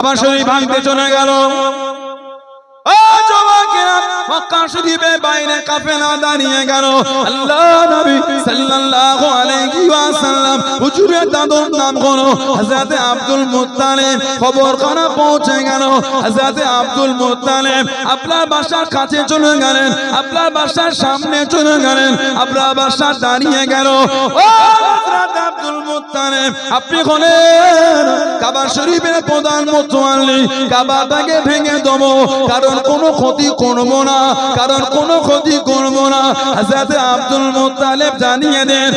আমার শরীর ভাঙতে চলে গেল। মক্কা শরীফের বাইরে কাফেলা দাঁড়িয়ে গেল। আল্লাহ নবী সাল্লাল্লাহু আলাইহি ওয়াসাল্লাম হুজুরের দাদুর নাম হলো হযরত আব্দুল মুত্তালিব। খবর খানা পৌঁছে গেল? হযরত আব্দুল মুত্তালিব আপনার বাসার কাছে চলে গেলেন, আপনার বাসার সামনে চলে গেলেন, আপনার বাসা দাঁড়িয়ে গেল। ও হযরত আব্দুল মুত্তালিব, আপনি হলেন কাবা শরীফের প্রধান মুতওয়াল্লি কাবাটাকে ভেঙে দেবো, কারণ কোনো ক্ষতি করব না। কারণ কোনো ক্ষতি করব না। হাজরাতে আব্দুল মুত্তালিব জানিয়ে দেন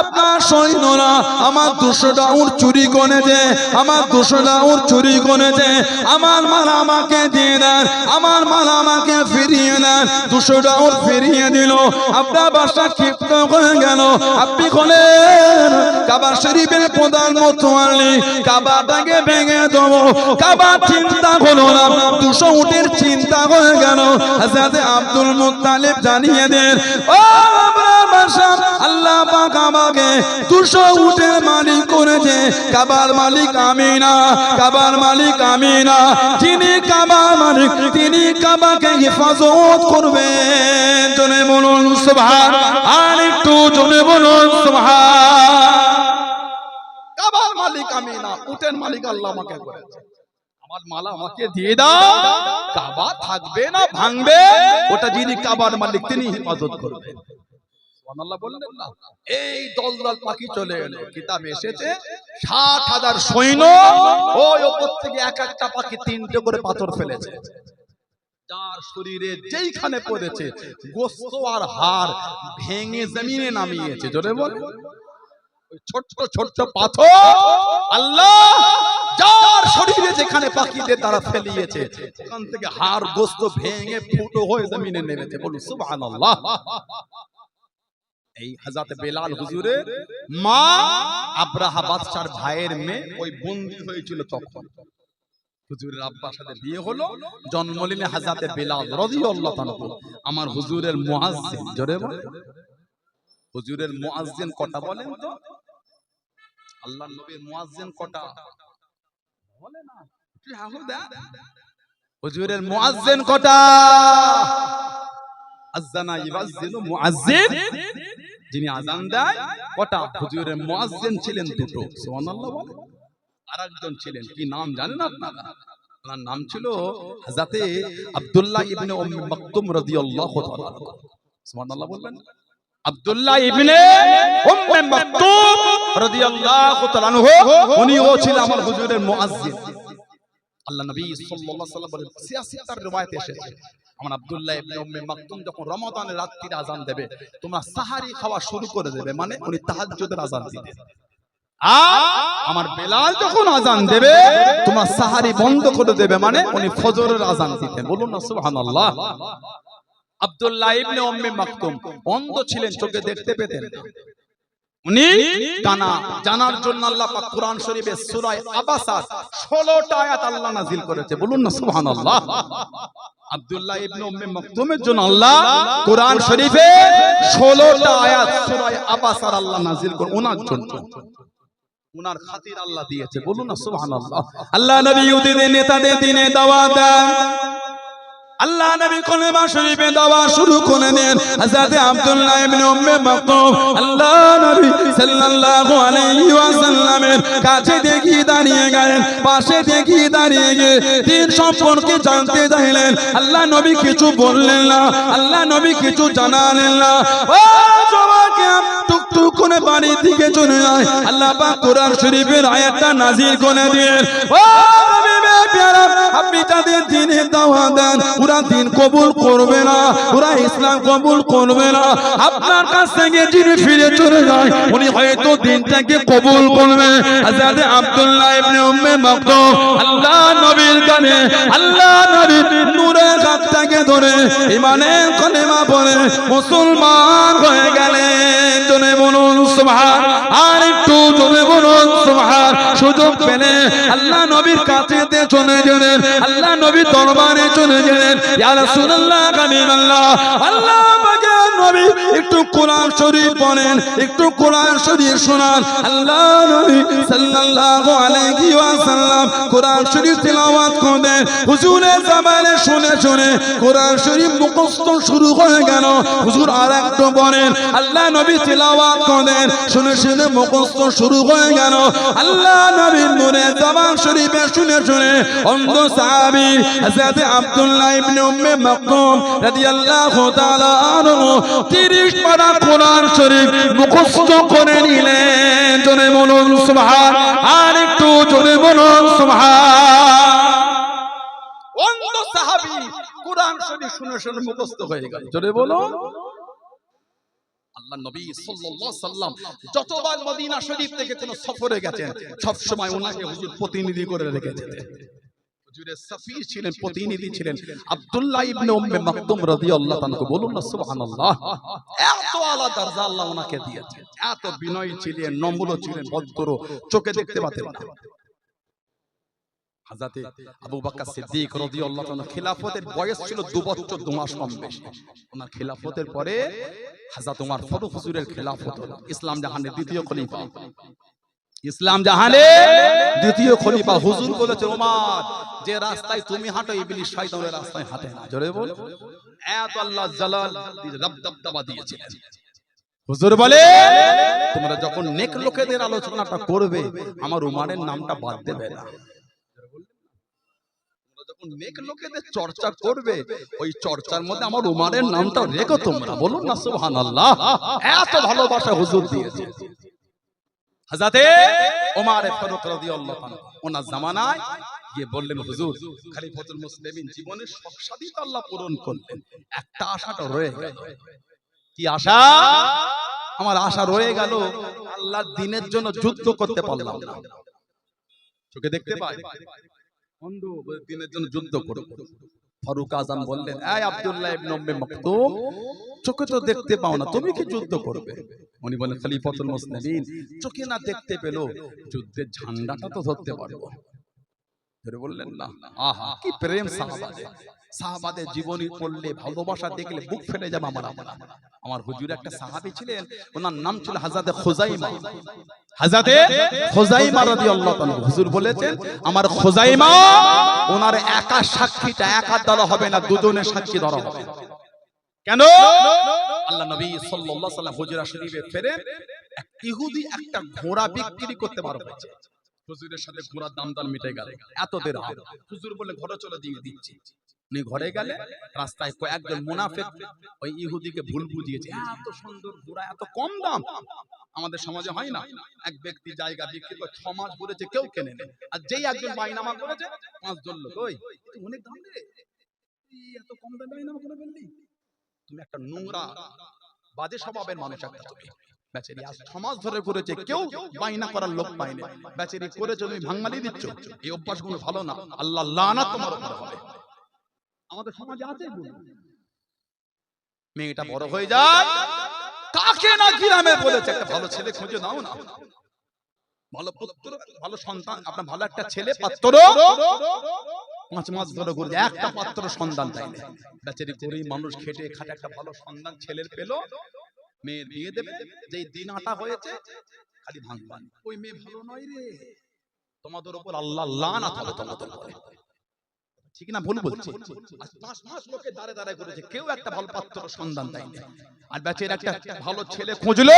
আপনার সৈন্যরা আমার দুশোটা উট চুরি করেছে, আমার দুশোটা উট চুরি করেছে। আমার মাল আমাকে দিয়ে দেন, আমার মাল আমাকে ফিরিয়ে দেন, দুশোটা উট ফিরিয়ে দিল। আপনার বাসা ক্ষিপ্ত হয়ে গেল। আপনি হলেন কাবা শরীফের প্রধান মতোয়ালি কাবাটাকে ভেঙে দেবো। কাবা চিন্তা হলো না, দুশো উটের চিন্তা হয়ে গেল হাজরাতে আব্দুল মুত্তালিব জানিয়ে দেন, ও আল্লাহ পাক আমাকে দুশো উটের মালিক করেছে। কাবার মালিক আমি না কাবার মালিক আমি না যিনি কাবার মালিক, তিনি কাবাকে হেফাজত করবে জনে বলুন, সুবহান, আর একটু জনে বলুন, সুবহান। কাবার মালিক আমি না উটের মালিক আল্লাহ আমাকে করেছে। আমার মালা আমাকে দিয়ে দাও। কাবা থাকবে না ভাঙবে। ওটা যিনি কাবার মালিক তিনি হেফাজত করবেন সুবহানাল্লাহ বললেন না। এই দল দল পাখি চলে এলো। কিতাবে এসেছে ষাট হাজার সৈন্য। ওই ওপর থেকে এক একটা পাখি তিনটে করে পাথর ফেলেছে। যার শরীরে যেইখানে পড়েছে গোস্ত আর হাড় ভেঙে জমিনে নামিয়েছে। জোরে বল। ছোট্ট ছোট্ট পাথর। আল্লাহ, যার শরীরে যেখানে পাখিদের তারা ফেলিয়েছে, ওখান থেকে হাড় গোস্ত ভেঙে ফুটো হয়ে জমিনে নেমেছে। বলুন, সুবহানাল্লাহ। এই হাজাতে বেলাল হুজুরের মা আব্রাহা বাদশার ভাইয়ের মেয়ে ওই বন্দি হয়েছিল তখন। হুজুরের আব্বার সাথে বিয়ে হলো, জন্ম নিলে হাজাতে বেলাল রাদিয়াল্লাহু তাআলা আমার হুজুরের মুয়াজ্জিন। জোরে বল হুজুরের মুয়াজ্জিন কটা বলেন তো? আল্লাহ নবীর মুয়াজ্জিন কটা? বলে না। তুই হাহু দা হুজুরের মুয়াজ্জিন কটা? আযানা ইবাজ্জিনু মুয়াজ্জিন। যিনি আজান দেয়, কটা? হুজুরের মুয়াজ্জিন ছিলেন দুটো। সুবহানাল্লাহ বলে। আরেকজন ছিলেন। কি নাম জানেন আপনারা? ওনার নাম ছিল হাজাতে আব্দুল্লাহ ইবনে উম্মে মাকতুম রাদিয়াল্লাহু তাআলা সুবহানাল্লাহ বলবেন। আব্দুল্লাহ ইবনে উম্মে মাকতুম রাদিয়াল্লাহু তাআলা আনহু, উনি ও ছিল আমার হুজুরের মুয়াজ্জিন আল্লাহ নবী সাল্লাল্লাহু আলাইহি বলেন 86 তার এসেছে। আমার আব্দুল্লাহ ইবনে উম্মে মাকতুম যখন রমাদানের রাত্রির আজান দেবে, তোমরা সাহারি খাওয়া শুরু করে দেবে মানে উনি তাহাজ্জুদের আজান আমার বেলাল যখন আজান দেবে, তোমরা সাহারি বন্ধ করে দেবে মানে উনি ফজরের আজান দিতেন। বলুন না, সুবহানাল্লাহ। আব্দুল্লাহ ইবনে উম্মে মাকতুম অন্ধ ছিলেন, চোখে দেখতে পেতেন। উনি কানা জানার জন্য আল্লাহ পাক কোরআন শরীফে সূরা আবাসা 16টা আয়াত আল্লাহ নাযিল করেছে। বলুন না সুবহানাল্লাহ। আব্দুল্লাহ ইবনে উম্মে মাকতুমের জন্য আল্লাহ কোরআন শরীফে 16টা আয়াত সূরা আবাসার আল্লাহ নাযিল করে ওনার জন্য। উনার খাতির আল্লাহ দিয়েছে। বলুন না সুবহানাল্লাহ। আল্লাহ নবী ইহুদিদের নেতাদের দিনে দাওয়া দেন। আল্লাহ নবী কলেমা শরীফে দাওয়া শুরু করে দেন। হযরত আব্দুল্লাহ ইবনে উম্মে মাকতুম আল্লাহ সাল্লাল্লাহু আলাইহি ওয়াসাল্লামের কাছে দেখি দাঁড়িয়ে গেলেন, পাশে দেখি দাঁড়িয়ে গিয়ে দিন সম্পর্কে জানতে চাইলেন। আল্লাহ নবী কিছু বললেন না, আল্লাহ নবী কিছু জানালেন না। ও জবাকে টুকটুক করে বাড়ি দিকে চলে যায় আল্লাহ পাক কোরআন শরীফের আয়াতটা নাজিল করে দিলেন ও আপনি দিনে দেন, ওরা দিন কবুল করবে না, ওরা ইসলাম কবুল করবে না। আপনার কাছ থেকে ফিরে চলে যায়, উনি হয়তো দিনটাকে কবুল করবে। আব্দুল্লাহ ইবনে উম্মে আল্লাহ নবীর কানে, আল্লাহ নবীর হাতটাকে ধরে ইমানের কলেমা পড়ে, মুসলমান হয়ে গেলেন বলুন সুবহান, আর একটু বলুন সুবহান। সুযোগ পেলে আল্লাহ নবীর কাছে চলে গেলেন, আল্লাহ নবীর দরবারে চলে গেলেন। ইয়া রাসূলুল্লাহ আল্লাহ নবী, একটু কোরআন শরীফ পড়েন, একটু কোরআন শরীফ শোনান। আল্লাহ নবী সাল্লাল্লাহু আলাইহি ওয়াসাল্লাম কোরআন শরীফ তেলাওয়াত করেন হুজুরের জামানে শুনে শুনে কোরআন শরীফ মুখস্থ শুরু হয়ে গেল। হুজুর আর একটু পড়েন আল্লাহ নবী তেলাওয়াত করেন শুনে শুনে মুখস্থ শুরু হয়ে গেল। আল্লাহ নবীর নূরে জামান শরীফে শুনে শুনে অন্ধ সাহাবী হযরত আব্দুল্লাহ ইবনে উম্মে মাকতুম রাদিয়াল্লাহু তাআলা আনহু 30 পারা কোরআন শরীফ মুখস্থ করে নিলেন। জোরে বলুন, সুবহান। আর একটু জোরে বলুন, সুবহান। অন্ধ সাহাবী কোরআন শরীফ শুনে শুনে মুখস্থ হয়ে গেল। জোরে বলুন। আল্লাহ নবী সাল্লাল্লাহু সাল্লাম যতবার মদিনা শরীফ থেকে সফরে গেছেন সব সময় ওনাকে হুজুর প্রতিনিধি করে রেখেছেন। হুজুরের সফির ছিলেন প্রতিনিধি ছিলেন। আব্দুল্লাহ ইবনে উম্মে মাকতুম রাদিয়াল্লাহু তাআলা বলুন না সুবহানাল্লাহ। এত আলা দরজা আল্লাহ ওনাকে দিয়েছেন এত বিনয়ী ছিলেন নম্র ছিলেন ভদ্র চোখে দেখতে পেতেন হাজাতে আবু সিদ্দিক রাদিয়াল্লাহু তাআলা খিলাফতের বয়স ছিল দু বছর দু মাস কম বেশি। ওনার খিলাফতের পরে হযরত ওমর ফারুক হুজুরের খিলাফত ইসলাম জাহানের দ্বিতীয় খলিফা। ইসলাম জাহানে দ্বিতীয় খলিফা হুজুর বলেছে ওমর, যে রাস্তায় তুমি হাঁটো, ইবলিস শয়তানের রাস্তায় হাঁটে না। জোরে বল। এত আল্লাহ জালাল রব দবদবা দিয়েছিলেন। হুজুর বলে, তোমরা যখন নেক লোকেদের আলোচনাটা করবে, আমার উমারের নামটা বাদ দেবে না। নেক লোকেদের চর্চা করবে, ওই চর্চার মধ্যে আমার উমারের নামটা রেখো তোমরা। বলুন না, সুবহানাল্লাহ। এত ভালোবাসা হুজুর দিয়েছে। হাজাতে ওমর ফারুক রাদিয়াল্লাহু আনহু ওনার জামানায় গিয়ে বললেন হুজুর খলিফাতুল মুসলিমিন জীবনের সব সাদিত আল্লাহ পূরণ করলেন। একটা আশাটা রয়ে গেল। কি আশা? আমার আশা রয়ে গেল আল্লাহর দিনের জন্য যুদ্ধ করতে পারলাম না। চোখে দেখতে পাই? অন্ধ দিনের জন্য যুদ্ধ করব। ফারুক আজম বললেন এই আব্দুল্লাহ ইবনে উম্মে মাকতুম চোখে তো দেখতে পাও না। তুমি কি যুদ্ধ করবে? উনি বলেন খলিফাতুল মুসলিমিন। চোখে না দেখতে পেল যুদ্ধের ঝান্ডাটা তো ধরতে পারব। ধরে বললেন না আহা কি প্রেম সাহাবাদের সাহাবাদের জীবনী পড়লে ভালোবাসা দেখলে বুক ফেটে যাবে আমার আমার আমার হুজুর একটা সাহাবী ছিলেন ওনার নাম ছিল হাজাতে খুজাইমা। হাজাতে খুজাইমা রাদিয়াল্লাহু তাআলা হুজুর বলেছেন আমার খুজাইমা ওনার একা সাক্ষীটা একা দ্বারা হবে না দুজনের সাক্ষী দ্বারা হবে কেন? আল্লাহ নবী সাল্লাল্লাহু আলাইহি সাল্লাম হুজরা শরীফে এক ইহুদি একটা ঘোড়া বিক্রি করতে পারবে হুজুরের সাথে ঘোড়ার দাম দাম মিটে গেল এত দের হুজুর। বলে ঘরে চলে দিয়ে দিচ্ছি। উনি ঘরে গেলে রাস্তায় কয়েকজন মুনাফেক ওই ইহুদিকে ভুল বুঝিয়েছে। এত সুন্দর ঘোড়া এত কম দাম? আমাদের সমাজে হয় না। এক ব্যক্তি জায়গা বিক্রি করে ছ মাস ঘুরেছে কেউ কেনে নেই। আর যেই একজন বাইনামা করেছে পাঁচজন লোক। ওই অনেক দাম রে। এত কম দামে বাইনামা করে ফেললি? তুমি একটা নোংরা বাজে স্বভাবের মানুষ একটা তুমি। বেচারি আজ মাস ধরে করেছে কেউ বাইনা করার লোক পায়নি বেচারি করেছে তুমি ভাঙালি দিচ্ছ। এই অভ্যাসগুলো ভালো না। আল্লাহ লানা তোমার উপর হবে। আমাদের সমাজে আছে মেয়েটা বড় হয়ে যায় কাকে না গ্রামে বলেছে? একটা ভালো ছেলে খুঁজে দাও না। ভালো পুত্র ভালো সন্তান আপনার ভালো একটা ছেলে পাত্র। পাঁচ মাস ধরে ঘুরে একটা পাত্র সন্তান চাইলে বেচারি গরিব মানুষ খেটে খাটে একটা ভালো সন্ধান ছেলের পেল। মেয়ের বিয়ে দেবে যে দিন আটা হয়েছে খালি ভাঙবান। ওই মেয়ে ভালো নয় রে। তোমাদের উপর আল্লাহ হবে তোমাদের উপরে। ঠিক না ভুল বলছি। আজ পাঁচ মাস লোকে দাঁড়ে দাঁড়ায় করেছে কেউ একটা ভালো পাত্র সন্ধান দেয়নি আর বেচের একটা ভালো ছেলে খুঁজলো?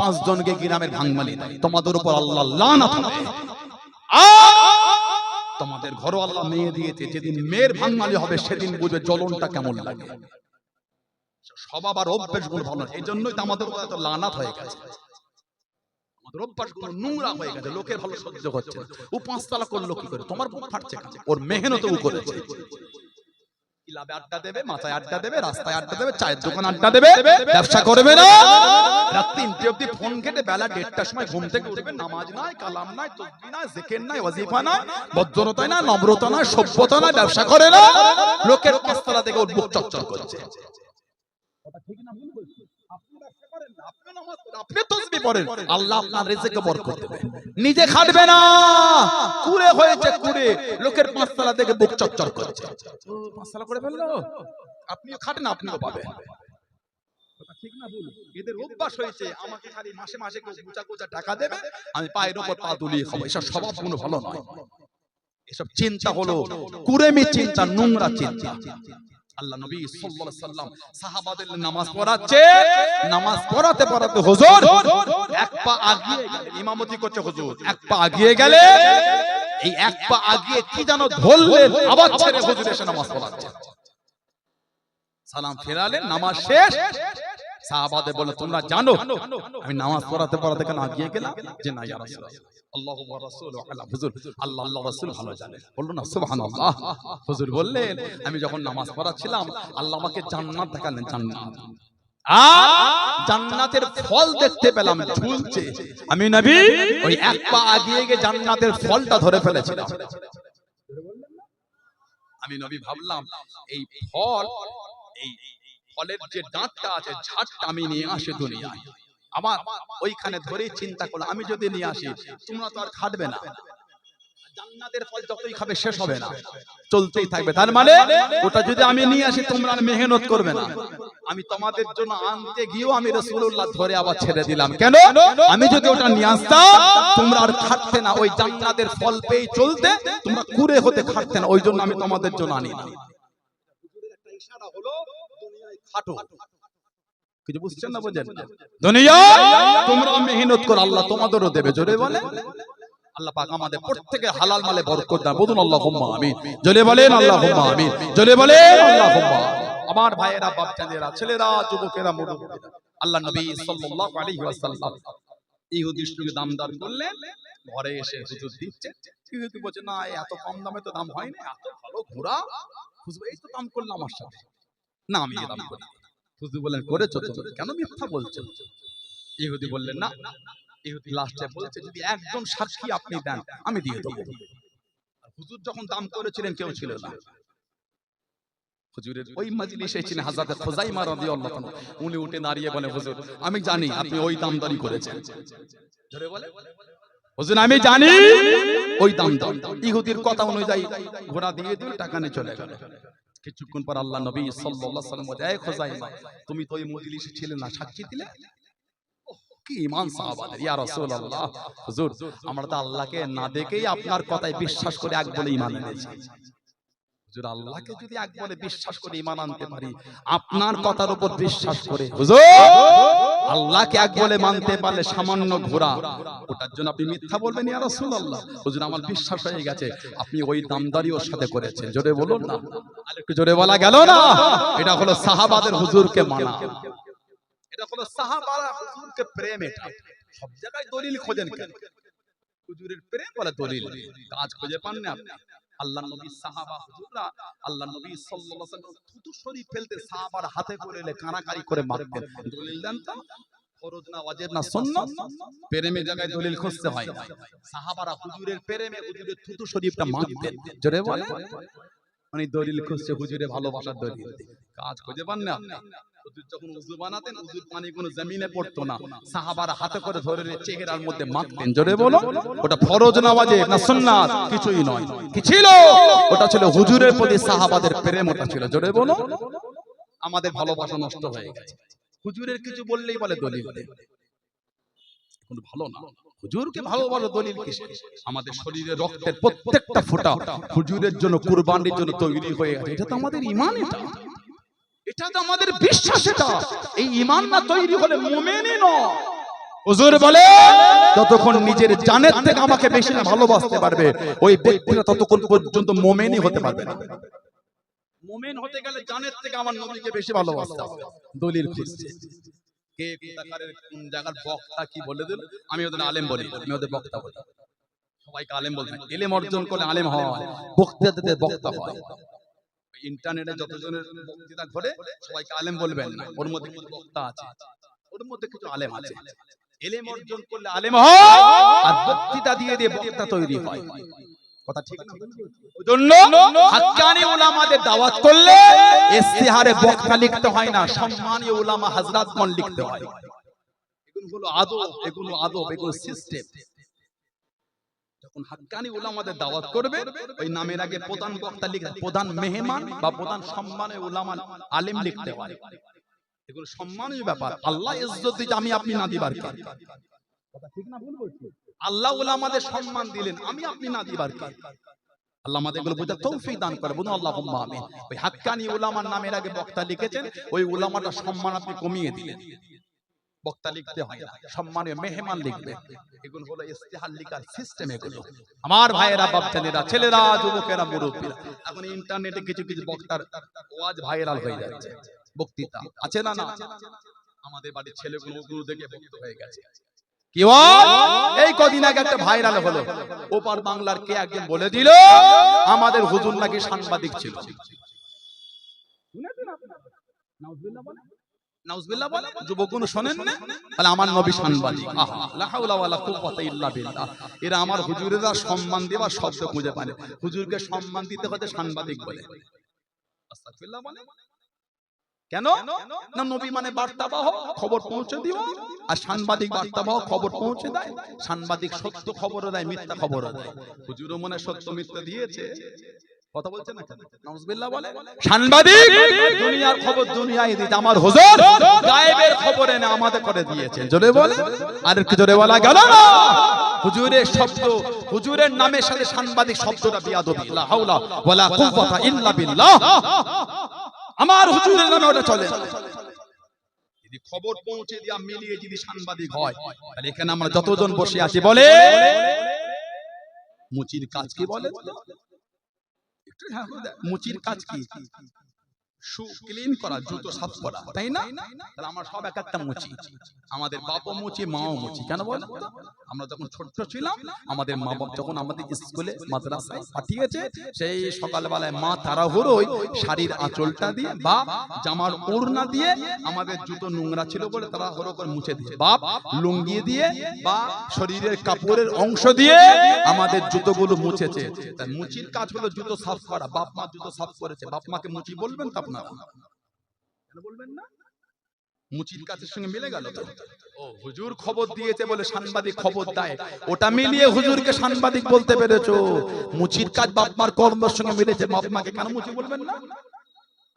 পাঁচজনকে গ্রামের ভাঙমালি দেয় তোমাদের উপর আল্লাহ লানাত হবে। তোমাদের ঘর আল্লাহ মেয়ে দিয়েছে, যেদিন মেয়ের ভাঙালি হবে, সেদিন বুঝবে জ্বলনটা কেমন লাগে। সব আবার অভ্যেসগুলো ভালো এই জন্যই তো আমাদের এত লানাত হয়ে গেছে। হয়ে গেছে, লোকের ভালো সহ্য হচ্ছে উপাস পাঁচতলা করল কি করে? তোমার ফাটছে ওর মেহনত করেছে। ক্লাবে আড্ডা দেবে মাথায় আড্ডা দেবে রাস্তায় আড্ডা দেবে চায়ের দোকান আড্ডা দেবে ব্যবসা করবে না। রাত তিনটে অব্দি ফোন কেটে বেলা দেড়টার সময় ঘুম থেকে উঠবে নামাজ নাই কালাম নাই তসবি নাই জিকির নাই ওয়াজিফা নাই ভদ্রতা নাই নম্রতা নাই সভ্যতা নাই ব্যবসা করে না। লোকের পাঁচতলা থেকে ওর বুক চচ্চর করছে। আপনি তসবি পড়েন। আল্লাহ আপনার রিজিকে বরকত দেবে নিজে খাটবে না। কুড়ে হয়েছে কুড়ে। লোকের পাঁচতলা থেকে বুক চচ্চর করছে। পাঁচতলা করে ফেলল? আপনিও খাটেন আপনিও পাবেন। ঠিক না ভুল? এদের অভ্যাস হয়েছে আমাকে খালি মাসে মাসে কেউ গোচা গোচা টাকা দেবে আমি পায়ের ওপর পা খাব। এসব স্বভাব কোনো ভালো নয়। এসব চিন্তা হলো। কুরেমি চিন্তা নোংরা চিন্তা। আল্লাহ নবী সাল্লাল্লাহু সাল্লাম সাহাবাদের নামাজ পড়াচ্ছে নামাজ পড়াতে পড়াতে হুজুর এক পা আগিয়ে গেলে ইমামতি করছে হুজুর। এক পা আগিয়ে গেলে এই এক পা আগিয়ে কি জানো ধরলেন আবার ছেড়ে হুজুর এসে নামাজ পড়াচ্ছে। সালাম ফেরালে নামাজ শেষ। সাহাবাদের বলে তোমরা জানো আমি নামাজ পড়াতে পড়াতে কেন আগিয়ে গেলাম? যে না ইয়া রাসূলুল্লাহ। আল্লাহ ওয়া রাসূলু আলা হুজুর আল্লাহ আল্লাহ রাসূল ভালো জানে। বলল না সুবহানাল্লাহ। হুজুর বললেন আমি যখন নামাজ পড়াচ্ছিলাম আল্লাহ আমাকে জান্নাত দেখালেন জান্নাত। জান্নাতের ফল দেখতে পেলাম ঝুলছে। আমি নবী ওই এক পা আগিয়ে গিয়ে জান্নাতের ফলটা ধরে ফেলেছিলাম। আমি নবী ভাবলাম এই ফল এই ফলের যে ডাঁটটা আছে ঝাড়টা আমি নিয়ে আসি দুনিয়ায়। আমার ওইখানে ধরেই চিন্তা করলাম আমি যদি নিয়ে আসি তোমরা তো আর খাটবে না। জান্নাতের ফল যতই খাবে শেষ হবে না। চলতেই থাকবে। তার মানে ওটা যদি আমি নিয়ে আসি তোমরা আর মেহনত করবে না। আমি তোমাদের জন্য আনতে গিয়েও আমি রসুল্লাহ ধরে আবার ছেড়ে দিলাম। কেন? আমি যদি ওটা নিয়ে আসতাম তোমরা আর খাটতে না। ওই জান্নাতের ফল পেয়ে চলতে তোমরা কুরে হতে খাটতে না। ওই জন্য আমি তোমাদের জন্য আনি না। খাটো কিছু বুঝছেন না বোঝেন? দুনিয়া তোমরা মেহনত করো আল্লাহ তোমাদেরও দেবে জোরে বলে আল্লাহ পাক আমাদের প্রত্যেকে হালাল মালে বরকত দান বলুন আল্লাহুম্মা আমিন। জোরে বলেন আল্লাহুম্মা আমিন। জোরে বলেন আল্লাহুম্মা আমার ভাইয়েরা ছেলেরা যুবকেরা মুরব্বীরা আল্লাহ নবী সাল্লাল্লাহু আলাইহি ওয়াসাল্লাম ইহুদির সঙ্গে দামদার করলেন। ঘরে এসে হুজুর দিচ্ছে। ইহুদি বলছে না এত কম দামে তো দাম হয় না এত ভালো ঘোড়া এই তো দাম করলাম আমার সাথে। না আমি এ করি হুজুর বললেন করেছ তো? কেন মিথ্যা বলছো? ইহুদি বললেন না ইহুদি লাস্টে বলছে যদি একজন সাক্ষী আপনি দেন আমি দিয়ে দেবো। হুজুর যখন দাম করেছিলেন কেউ ছিল না। হুজুরের ওই মজলিসে ছিলেন হযরত খুজাইমা রাদিয়াল্লাহু আনহু। উনি উঠে দাঁড়িয়ে বলে হুজুর আমি জানি আপনি ওই দামদারি করেছেন। জোরে বলে। হুজুর আমি জানি ওই দাম দাম ইহুদির কথা অনুযায়ী ঘোড়া দিয়ে দিয়ে টাকা নিয়ে চলে গেল। কিছুক্ষণ পর আল্লাহ নবী সাল্লাল্লাহু ওয়াসাল্লাম বলে, এই তুমি তো ওই মজলিসে ছিলে না, সাক্ষী দিলে? কি ইমান আমরা তো আল্লাহকে না দেখেই আপনার কথায় বিশ্বাস করে এক বলে ইমান এনেছি। হুজুর আল্লাহকে যদি এক বলে বিশ্বাস করে ইমান আনতে পারি আপনার কথার উপর বিশ্বাস করে। হুজুর! আল্লাহকে এক বলে মানতে পারলে সামান্য ঘোড়া। ওটার জন্য আপনি মিথ্যা বলবেন ইয়া রাসূলুল্লাহ। হুজুর আমার বিশ্বাস হয়ে গেছে। আপনি ওই দামদারি ওর সাথে করেছেন। জোরে বলুন না। আর একটু জোরে বলা গেল না? এটা হলো সাহাবাদের হুজুরকে মানা। এটা হলো সাহাবারা হুজুরকে প্রেম এটা। সব জায়গায় দলিল খোঁজেন কেন? হুজুরের প্রেম বলে দলিল। কাজ খুঁজে পান না আপনি। আল্লাহ নবী সাহাবা হুজুররা আল্লাহ নবী সাল্লাল্লাহু আলাইহি ওয়াসাল্লাম থুতু শরীফ ফেলতে সাহাবার হাতে করে এলে কানাকারি করে মারতেন। দলিল দেন তো? ফরজ না ওয়াজিব না সুন্নাত প্রেমে জায়গায় দলিল খুঁজতে হয়। সাহাবারা হুজুরের প্রেমে হুজুরের থুতু শরীফটা মারতেন। জোরে বলে মানে দলিল খুঁজছে, হুজুরে ভালোবাসার দলিল। কাজ খুঁজে পান না। পানি কোনো জমিনে পড়তো না। হাতে করে ধরে মধ্যে মাখতেন। জোরে ওটা ফরজ না ওয়াজিব না সুন্নাত? কিছুই নয়। ওটা ছিল হুজুরের প্রতি সাহাবাদের জোরে আমাদের ভালোবাসা নষ্ট হয়ে গেছে। হুজুরের কিছু বললেই বলে দলিল ভালো না। হুজুরকে ভালোবাসা দলিল কিসে আমাদের শরীরে রক্তের প্রত্যেকটা ফোঁটা হুজুরের জন্য কুরবানির জন্য তৈরি হয়ে গেছে এটা তো আমাদের ইমান এটা। এটা তো আমাদের বিশ্বাস এটা। এই ইমান না তৈরি হলে মুমিনই নয়। হুজুর বলে যতক্ষণ নিজের জানের থেকে আমাকে বেশি ভালোবাসতে পারবে ওই ব্যক্তিটা ততক্ষণ পর্যন্ত মোমেনই হতে পারবে না। মোমেন হতে গেলে জানের থেকে আমার নবীকে বেশি ভালোবাসতে হবে। দলিল খুঁজছে কে কোন জায়গার বক্তা কি বলে দিল? আমি ওদের আলেম বলি, আমি ওদের বক্তা বলি। সবাইকে আলেম বলতে এলেম অর্জন করলে আলেম হয়। বক্তাদের বক্তা হয়। ইন্টারনেটে যতজনের বক্তৃতা ঘটে, সবাইকে আলেম বলবেন না। ওর মধ্যে কিছু বক্তা আছে। ওর মধ্যে কিছু আলেম আছে। এলেম অর্জন করলে আলেম হয় আর বক্তৃতা দিয়ে দিয়ে বক্তা তৈরি হয়। কথা ঠিক হাক্কানি দাওয়াত করলে ইস্তিহারে বক্তা লিখতে হয় না সম্মানীয় উলামা হযরতগণ লিখতে হয়। এগুলো হলো আদব এগুলো আদব এগুলো সিস্টেম যখন হাক্কানি উলামাদের দাওয়াত করবে ওই নামের আগে প্রধান বক্তা লিখতে প্রধান মেহমান বা প্রধান সম্মানের উলামা আলেম লিখতে হয়। এগুলো সম্মানীয় ব্যাপার। আল্লাহ ইজ্জত দিতে আমি আপনি না দিবার আল্লাহ আমাদের সম্মান দিলেন, আমি আপনি না দিবার আমার ভাইয়েরা ছেলেরা, যুবকেরা, মুরব্বীরা, এখন ইন্টারনেটে কিছু কিছু বক্তার ওয়াজ ভাইরাল হয়ে যাচ্ছে। বক্তৃতা আছে না আমাদের বাড়ির ছেলেগুলো দেখে বক্ত হয়ে গেছে। এই কদিন আগে একটা ভাইরাল হলো। ওপার বাংলার কে একজন বলে দিল আমাদের হুজুর নাকি সাংবাদিক ছিল। আমার নবী সাংবাদিক। এরা হুজুরেরা সম্মান দেওয়ার শব্দ খুঁজে পায়। হুজুরকে সম্মান দিতে হতে সাংবাদিক বলে। কেন? না নবী মানে বার্তাবাহ খবর পৌঁছে দিব আর সাংবাদিক বার্তাবাহ খবর পৌঁছে দেয়। সাংবাদিক সত্য খবরও দেয়, মিথ্যা খবরও দেয়। হুজুরও মনে সত্য, মিথ্যা দিয়েছে। সাংবাদিক, দুনিয়ার খবর দুনিয়ায় খবর এনে আমাদের করে হুজুরের সাংবাদিক শব্দটা বিয়াদবি। লা হাওলা ইল্লা বিল্লাহ। আমার হুজুরের নামে ওটা চলে। যদি খবর পৌঁছে দিয়া মিলিয়ে যদি সাংবাদিক হয় তাহলে এখানে আমরা যতজন বসে আছি বলে? মুচির কাজ কি বলে? একটু হ্যাঁ। মুচির কাজ কি? শু ক্লিন করা জুতো সাফ করা তাই না? তাহলে আমরা সব এক একটা মুচি। আমাদের বাপও মুচি মাও মুচি কেন বল? আমরা যখন ছোট্ট ছিলাম আমাদের মা বাপ যখন আমাদের স্কুলে মাদ্রাসায় পাঠিয়েছে সেই সকালবেলায় মা তারা তাড়াহুড়োই শাড়ির আঁচলটা দিয়ে বা জামার ওড়না দিয়ে আমাদের জুতো নোংরা ছিল বলে তারা হরো করে মুছে দিয়ে বাপ লুঙ্গি দিয়ে বা শরীরের কাপড়ের অংশ দিয়ে আমাদের জুতোগুলো মুছেছে। তাই মুচির কাজ হলো জুতো সাফ করা। বাপ মা জুতো সাফ করেছে। বাপ মাকে মুচি বলবেন তো আপনারা। বলবেন না? মুচির কাজের সঙ্গে মিলে গেল তো? ও হুজুর খবর দিয়েছে বলে সাংবাদিক খবর দেয়। ওটা মিলিয়ে হুজুরকে সাংবাদিক বলতে পেরেছ। মুচির কাজ বাপ মার কর্মের সঙ্গে মিলেছে। বাপ মাকে কেন মুচি বলবেন না?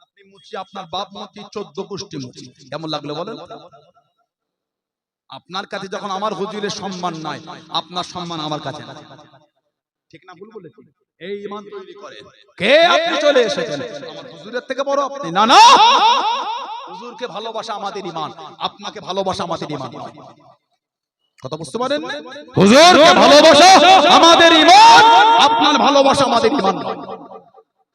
আপনি মুচি আপনার বাপ মুচি চোদ্দ গোষ্ঠী মুচি। কেমন লাগল বলেন? আপনার কাছে যখন আমার হুজুরের সম্মান নাই আপনার সম্মান আমার কাছে। ঠিক না ভুল বলেছি? এই ইমান তৈরি করে। কে আপনি চলে এসেছেন? আমার হুজুরের থেকে বড় আপনি। না না! হুজুরকে ভালোবাসা আমাদের ইমান আপনাকে ভালোবাসা আমাদের ইমান কথা বুঝতে পারেন হুজুরকে ভালোবাসা আমাদের ইমান আপনার ভালোবাসা আমাদের ইমান নয়।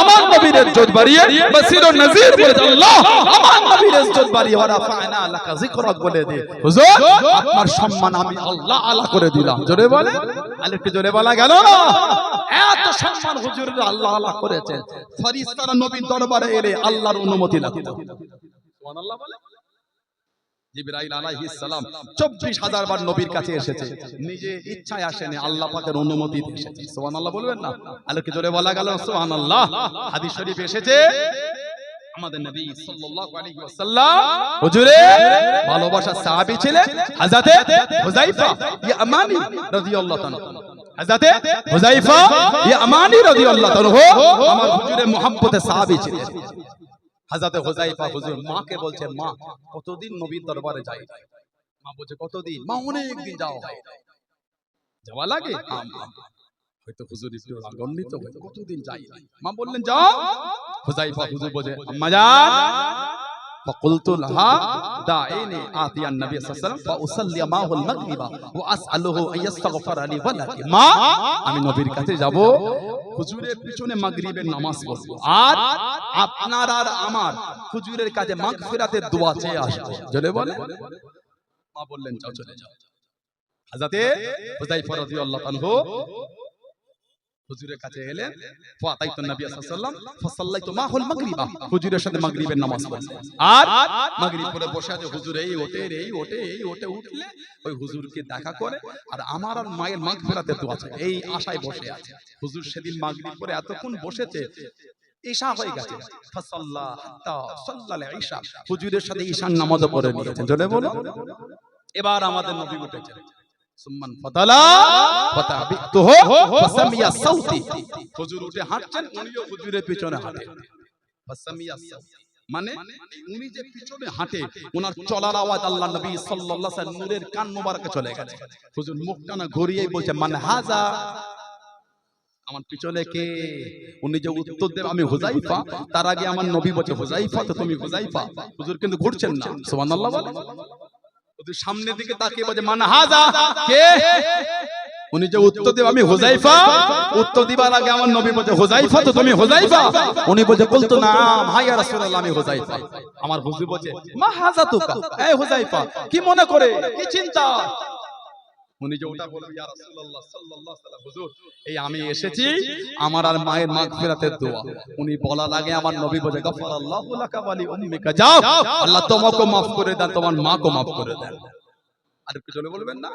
আমার নবীর ইজ্জত বাড়িয়ে বাসির ও নজির বলেছে, আল্লাহ, আমার নবীর ইজ্জত বাড়িয়ে ওয়া রাফা'না লাকা যিকরাক বলে দে হুজুর, আপনার সম্মান আমি আল্লাহ আলা করে দিলাম। জোরে বলে? আরেকটু জোরে বলা গেল এত সম্মান হুজুরের আল্লাহ আলা করেছেন। ফেরেশতারা নবীর দরবারে এলে আল্লাহর অনুমতি লাগতো। সুবহানাল্লাহ বলে? জিবরাইল আলাইহিস সালাম 24000 বার নবীর কাছে এসেছে। নিজে ইচ্ছায় আসেনি আল্লাহ পাকের অনুমতিতে এসেছে সুবহানাল্লাহ বলবেন না? আলোকে জোরে বলা গেল সুবহানাল্লাহ। হাদিস শরীফ এসেছে আমাদের নবী সাল্লাল্লাহু আলাইহি ওয়াসাল্লাম হুজুরে ভালোবাসা সাহাবী ছিলেন হযরতে হুযাইফা ইয়ামানি রাদিয়াল্লাহু তাআলা হযরতে হুযাইফা ইয়ামানি রাদিয়াল্লাহু তাআলা আমার হুজুরে মুহাব্বতে সাহাবী ছিলেন। হাজাতে হোজাইফা হুজুর মাকে বলছে মা কতদিন নবীর দরবারে যাই? মা বলছে কতদিন? মা অনেক দিন যাওয়া হয়। যাওয়া লাগে? "হ্যাঁ, হয়তো হুজুর একটু রাগান্বিত হয়ে কতদিন যাই? মা বললেন যাও। হোজাইফা হুজুর বলে যান فقلت لها دعيني آتي النبي صلى الله عليه وسلم فأصلي معه المغرب وأسأله أن يستغفر لي ولك মা আমি নবীর কাছে যাব হুজুরের পিছনে মাগরিবের নামাজ পড়ব আর আপনার আর আমার হুজুরের কাছে মাগফিরাতের দোয়া চেয়ে আসবো জলে বলে মা বললেন যাও চলে যাও হাজাতে হুজাইফা রাদিয়াল্লাহু আনহু হুজুরের কাছে এলেন ফাতাইতু নবী সাল্লাল্লাহু আলাইহি মাহুল মাগরিবা। হুজুরের সাথে মাগরিবের নামাজ পড়লেন আর মাগরিব পড়ে বসে আছে হুজুর এই এই এই উঠলে ওই হুজুরকে দেখা করে আর আমার আর মায়ের মাগফিরাতে তো আছে এই আশায় বসে আছে। হুজুর সেদিন মাগরিব পরে এতক্ষণ বসেছে ঈশা হয়ে গেছে। ফাসাল্লা হাত্তা সাল্লাল ঈশা। হুজুরের সাথে ঈশার নামাজও পড়ে নিয়েছেন। জোরে বলো এবার আমাদের নবী উঠেছেন। সুম্মান ফাতালা ফাতাবিতুহু ফাসামিয়া সাউতি। হুজুর উঠে হাঁটছেন উনিও হুজুরের পিছনে হাঁটে। ফাসামিয়া সাউতি। মানে উনি যে পিছনে হাঁটে ওনার চলার আওয়াজ আল্লাহ নবী সাল্লাল্লাহু আলাইহি নূরের কান মোবারকে চলে গেছে। হুজুর মুখটা না ঘুরিয়েই বলছে মান হাজা? আমার পিছনে কে? উনি যে উত্তর দেব আমি হুজাইফা তার আগে আমার নবী বলছে হুজাইফা তো তুমি হুজাইফা হুজুর কিন্তু ঘুরছেন না। সুবহানাল্লাহ বলে। সামনের দিকে তাকিয়ে বলছে কে? উনি যে উত্তর দিব আমি হোজাইফা। উত্তর দিবার আগে আমার নবী বলছে হোজাইফা তো তুমি হোজাইফা? উনি বলছে বলতো না ভাই আর রাসূলুল্লাহ আমি হোজাইফা। আমার হুজুর বলছে মা হাজা তো এই হোজাইফা কি মনে করে? কি চিন্তা? উনি যে ওটা ইয়া রাসূলুল্লাহ সাল্লাল্লাহু আলাইহি হুজুর এই আমি এসেছি আমার আর মায়ের মাগফিরাতের দোয়া। উনি বলা লাগে আমার নবী বলে গফারাল্লাহু লাকা ওয়া লি উম্মিকা যাও আল্লাহ তোমাকে maaf করে দেন তোমার মাকে maaf করে দেন। আর কিছু চলে বলবেন না?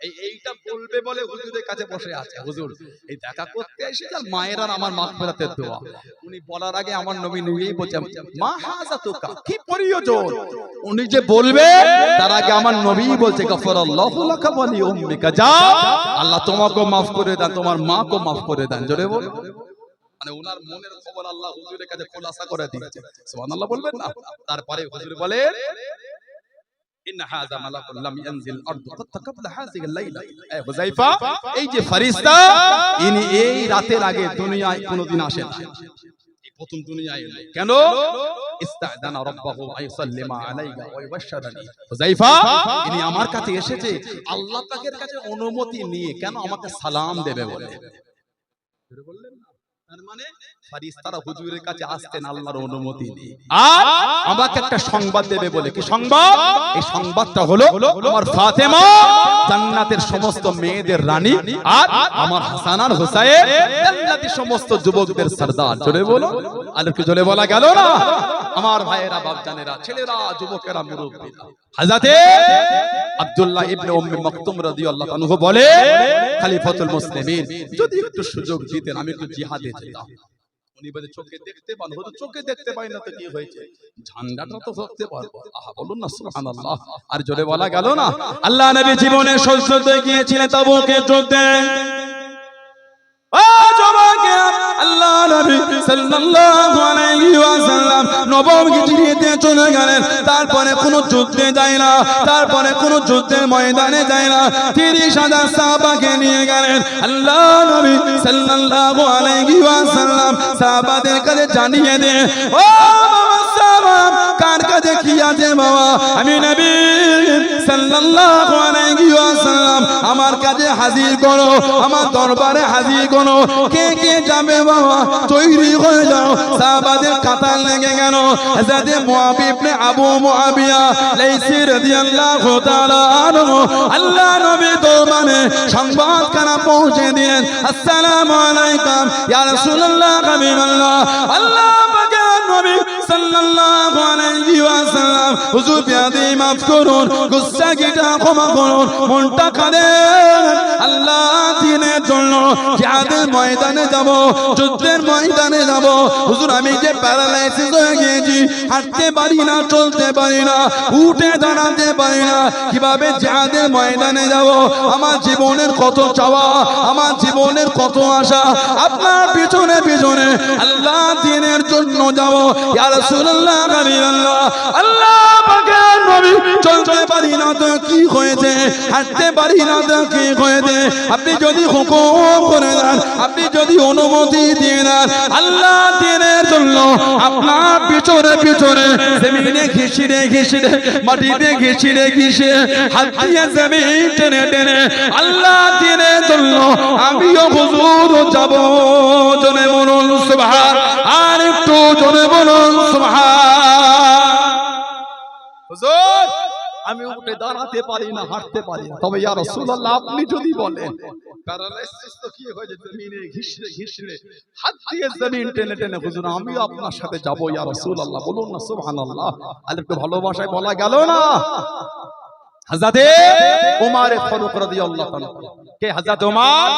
এই, এইটা বলবে বলে হুজুরের কাছে বসে আছে। হুজুর, এই দেখা করতে এসে যার মায়ের আর আমার মাগফিরাতের দোয়া উনি বলার আগে আমার নবী নিজেই বলছে মা হাজাতুকা কি প্রয়োজন? উনি যে বলবে, তার আগে আমার নবী বলছে, গফরাল্লাহু লাকা ওয়া উম্মিকা যাও আল্লাহ তোমাকে maaf করে দেন, তোমার মাকে maaf করে দেন। জোরে বল। মানে ওনার মনের খবর আল্লাহ হুজুরের কাছে খোলাসা করে দিয়েছে। সুবহানাল্লাহ বলবেন না? তারপরে হুজুর বলে ইন হাযা মালাকুন লাম ইয়ানজিল আরদু কাত্তা ক্বাবলা হাযিহি লাইলা এ হুযাইফা এই যে ফেরেশতা ইনি এই রাতের আগে দুনিয়ায় কোনোদিন আসেন না প্রথম দুনিয়ায় এলো কেন ইস্তাদানা রাব্বাহু আইসাল্লিমা আলাইকা ওয়া ইবাশশারানি হুযাইফা ইনি আমার কাছে এসেছে। আল্লাহ পাকের কাছে অনুমতি নিয়ে কেন আমাকে সালাম দেবে বলে? বললেন না? মানে ফারিস্তারা হুজুরের কাছে আসতেন আল্লাহর অনুমতি নিয়ে। আর আমাকে একটা সংবাদ দেবে বলে। কি সংবাদ? এই সংবাদটা হলো আমার ফাতেমা জান্নাতের সমস্ত মেয়েদের রানী আর আমার হাসান আর হুসাইন জান্নাতের সমস্ত যুবকদের সরদার। জোরে বলো। আর কি জোরে বলা গেল না? আমার ভাইয়েরা বাপজানেরা ছেলেরা যুবকেরা মুরব্বীরা। হযরতে আব্দুল্লাহ ইবনে উম্মে মাকতুম রাদিয়াল্লাহু আনহু বলে খলিফাতুল মুসলিমিন যদি একটু সুযোগ দিতেন আমি একটু জিহাদে যেতাম। উনি বলে চোখে দেখতে পান হয়তো চোখে দেখতে পাই না তো কি হয়েছে? ঝান্ডাটা তো ধরতে পারব। আহা বলুন না সুবহানাল্লাহ। আর জোরে বলা গেল না? আল্লাহ নবী জীবনে সত্যতে গিয়েছিলেন তাবুকের যুদ্ধে। ও যুবকেরা, আল্লাহ সাল্লাল্লাহু আলাইহি ওয়াসাল্লাম চলে গেলেন। তারপরে কোনো যুদ্ধে যায় না, তারপরে কোনো যুদ্ধের ময়দানে যায় না। তিরিশ হাজার সাহাবাকে নিয়ে গেলেন। আল্লাহ নবী সাল্লাল্লাহু আলাইহি ওয়াসাল্লাম সাহাবাদের কাছে জানিয়ে দেন, ও কার কাছে কি আছে বাবা? আমি নবী সাল্লাল্লাহু আলাইহি ওয়াসাল্লাম, আমার কাছে হাজির করো, আমার দরবারে হাজির করো। কে কে যাবে বাবা? তৈরি হয়ে যাও। সাহাবাদের কাতার লেগে গেল। হযরত মুআব ইবনে আবু মুআবিয়া লাইসি রাদিয়াল্লাহু তাআলা আনহু, আল্লাহ নবী দরবারে সংবাদ কানা পৌঁছে দিলেন আসসালামু আলাইকুম, ইয়া রাসূলুল্লাহ, হাবিবাল্লাহ। আল্লাহ সাল্লাল্লাহু আলাইহি ওয়াসাল্লাম। হুজুর পেয়াদি মাফ করুন গুসা গিটা ক্ষমা করুন মনটা কাঁদে আল্লাহ দিনের জন্য জিহাদের ময়দানে যাব, যুদ্ধের ময়দানে যাব। হুজুর, আমি যে প্যারালাইসিস হয়ে গিয়েছি, হাঁটতে পারি না, চলতে পারি না, উঠে দাঁড়াতে পারি না, কীভাবে জিহাদের ময়দানে যাব? আমার জীবনের কত চাওয়া, আমার জীবনের কত আশা, আপনার পিছনে পিছনে আল্লাহ দিনের জন্য যাব। ইয়া হাবিবাল্লাহ আল্লাহ পাকের চলতে পারি না তো কি হয়েছে? হাঁটতে পারি না তো কি হয়েছে? আপনি যদি হুকুম করে দেন, আপনি যদি অনুমতি দিয়ে দেন, আল্লাহ দিনের জন্য আপনার পিছনে পিছনে, জমিনে ঘিসিরে ঘিসিরে, মাটিতে ঘিসিরে ঘিসে হাত দিয়ে জমিন টেনে টেনে, আল্লাহ দিনের জন্য আমিও হুজুর যাব, জনে বলুন সুবহান, আর একটু জনে বলুন সুবহান। হুজুর আমি উঠে দাঁড়াতে পারি না হাঁটতে পারি না। তবে ইয়া রাসূলুল্লাহ আপনি যদি বলেন প্যারালাইসিস তো কি হয়ে যেত জমিনে ঘিসড়ে ঘিসড়ে। হাত দিয়ে জমিন টেনে টেনে হুজুর আমিও আপনার সাথে যাব ইয়া রাসূলুল্লাহ বলুন না সুবহানাল্লাহ। আর একটু ভালোবাসায় বলা গেল না। হযরতে উমার ফারুক রাদিয়াল্লাহু তাআলা কে হযরত ওমর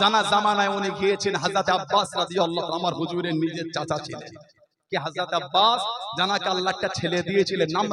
জানা জামানায় উনি গিয়েছেন হযরত আব্বাস রাদিয়াল্লাহু তাআলা আমার হুজুরের নিজের চাচা ছিলেন। কে হযরত আব্বাস? জানাকে আল্লাহ একটা ছেলে দিয়েছিলেন নাম